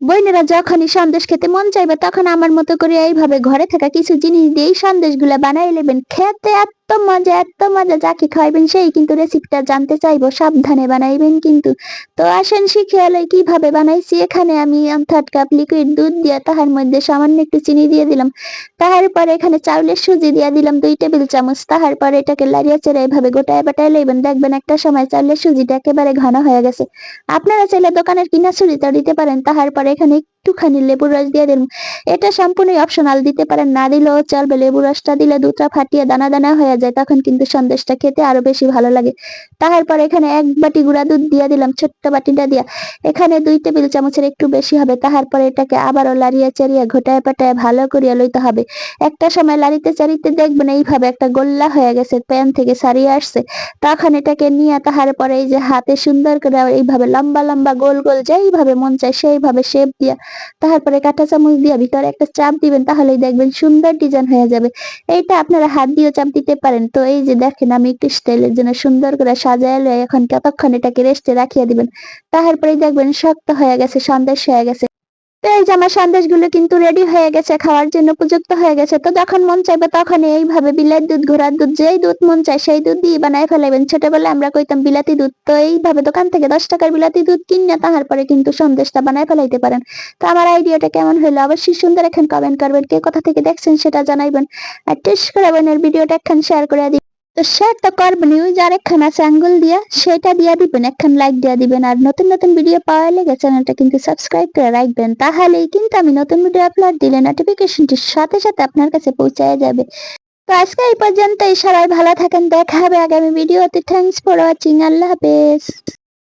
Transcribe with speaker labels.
Speaker 1: বোনেরা যখনই সন্দেশ খেতে মন চাইবে, তখন আমার মতো করে এইভাবে ঘরে থাকা কিছু জিনিস দিয়েই সন্দেশগুলা বানাই নেবেন। খেতে এত মজা, এত মজা, যাকে খাওয়াবেন সেই কিন্তু রেসিপিটা জানতে চাইব, সাবধানে বানাইবেন কিন্তু। তো আসেন শিখে এলাই কীভাবে বানাইছি, এখানে আমি থার্ড কাপ লিকুইড দুধ দিয়ে তাহার মধ্যে সামান্য একটু চিনি দিয়ে দিলাম। তাহার পরে এখানে চাউলের সুজি দিয়ে দিলাম দুই টেবিল চামচ। তাহার পরে এটাকে লাড়িয়ে চেড়ে এইভাবে গোটায় বাটায় লইবেন। দেখবেন একটা সময় চাউলের সুজিটা একেবারে ঘন হয়ে গেছে। আপনারা চাইলে দোকানের কিনা সুজিটা দিতে পারেন। তাহার পরে এখানে একটুখানি লেবুর রস দিয়ে দিন। এটা সম্পূর্ণই অপশনাল দিতে পারেন, না দিলেও চলবে। লেবু রসটা দিলে দুধটা ফাটিয়ে দানা দানা হয়ে যায়, তখন কিন্তু সন্দেশটা খেতে আরও বেশি ভালো লাগে। তাহার পরে এখানে এক বাটি গুঁড়া দুধ দিয়ে দিলাম, ছোট্ট বাটিটা দিয়া। এখানে দুই টেবিল চামচের একটু বেশি হবে। তাহার পরে এটাকে আবারও লাড়িয়ে চাড়িয়ে, ঘটায় পাটায় ভালো করিয়া লইতে হবে। একটা সময় লাড়িতে চাড়িতে দেখবেন এইভাবে একটা গোল্লা হয়ে গেছে, প্যান থেকে সারিয়ে আসছে। তখন এটাকে নিয়ে তাহার পরে এই যে হাতে সুন্দর করে এইভাবে লম্বা লম্বা গোল গোল যেইভাবে মন চায় সেইভাবে শেপ দিয়া তারপরে কাঁটা চামচ দিয়ে ভিতরে একটা চাপ দিবেন, তাহলেই দেখবেন সুন্দর ডিজাইন হয়ে যাবে। এইটা আপনারা হাত দিয়েও চাপ দিতে পারেন। তো এই যে দেখেন, আমি একটু স্টাইলের জন্য সুন্দর করে সাজায় এখন কতক্ষণ এটাকে রেস্টে রাখিয়া দিবেন। তারপরেই দেখবেন শক্ত হয়ে গেছে, সন্দেশ হয়ে গেছে। তো এই যে আমার সন্দেশগুলো কিন্তু রেডি হয়ে গেছে, খাওয়ার জন্য উপযুক্ত হয়ে গেছে। তো যখন মন চাইবে তখন এইভাবে বিলাত দুধ ঘোড়ার দুধ যেই দুধ মন চায় সেই দুধ দিয়ে বানায় ফেলাইবেন। ছোটবেলায় আমরা কইতাম, বিলাতি দুধ। তো এইভাবে দোকান থেকে দশ টাকার বিলাতি দুধ কিনে তাহার পরে কিন্তু সন্দেশটা বানায় ফেলাইতে পারেন। তো আমার আইডিয়াটা কেমন হলো অবশ্যই সুন্দর এখন কমেন্ট করবেন। কে কোথা থেকে দেখছেন সেটা জানাইবেন। আর টেস্ট করাবেন ভিডিওটা এখন শেয়ার করে দিবেন। তো সে তো করবেন ওই যে আরেকখান আছে আঙ্গুল দিয়া, সেটা দিয়া দিবেন, একখান লাইক দিয়া দিবেন, আর নতুন নতুন ভিডিও পাওয়া লেগে চ্যানেলটা কিন্তু সাবস্ক্রাইব করে রাখবেন। তাহলেই কিন্তু আমি নতুন ভিডিও আপলোড দিলে নোটিফিকেশনটির সাথে সাথে আপনার কাছে পৌঁছায় যাবে। তো আজকে এই পর্যন্তই, সবাই ভালো থাকেন, দেখা হবে আগামী ভিডিওতে থ্যাংকস ফর ওয়াচিং আল্লাহ হাফেজ।